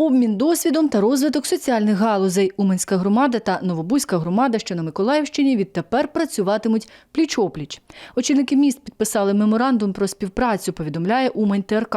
Обмін досвідом та розвиток соціальних галузей. Уманська громада та Новобузька громада, що на Миколаївщині, відтепер працюватимуть пліч-опліч. Очільники міст підписали меморандум про співпрацю, повідомляє Умань ТРК.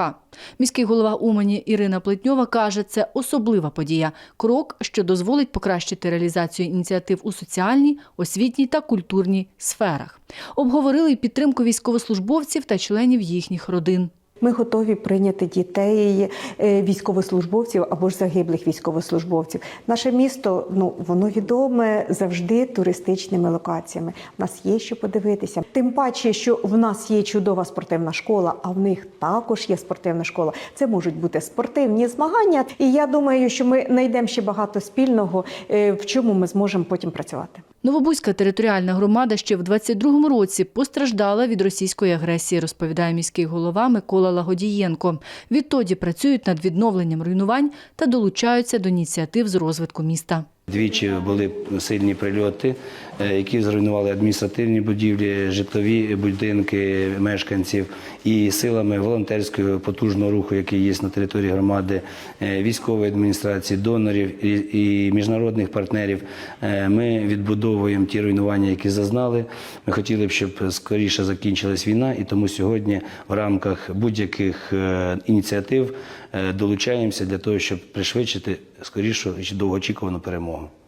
Міський голова Умані Ірина Плетньова каже, це особлива подія. Крок, що дозволить покращити реалізацію ініціатив у соціальній, освітній та культурній сферах. Обговорили й підтримку військовослужбовців та членів їхніх родин. Ми готові прийняти дітей е, військовослужбовців або ж загиблих військовослужбовців. Наше місто ну воно відоме завжди туристичними локаціями. У нас є що подивитися. Тим паче, що в нас є чудова спортивна школа, а в них також є спортивна школа. Це можуть бути спортивні змагання. І я думаю, що ми знайдемо ще багато спільного, е, в чому ми зможемо потім працювати. Новобузька територіальна громада ще в 22-му році постраждала від російської агресії, розповідає міський голова Микола Лагодієнко. Відтоді працюють над відновленням руйнувань та долучаються до ініціатив з розвитку міста. Двічі були сильні прильоти, е, які зруйнували адміністративні будівлі, житлові будинки мешканців. І силами волонтерського потужного руху, який є на території громади, е, військової адміністрації, донорів і- міжнародних партнерів, е, ми відбудовуємо ті руйнування, які зазнали. Ми хотіли б, щоб скоріше закінчилась війна, і тому сьогодні в рамках будь-яких ініціатив долучаємося для того, щоб пришвидшити скорішу і довгоочікувану перемогу. wrong.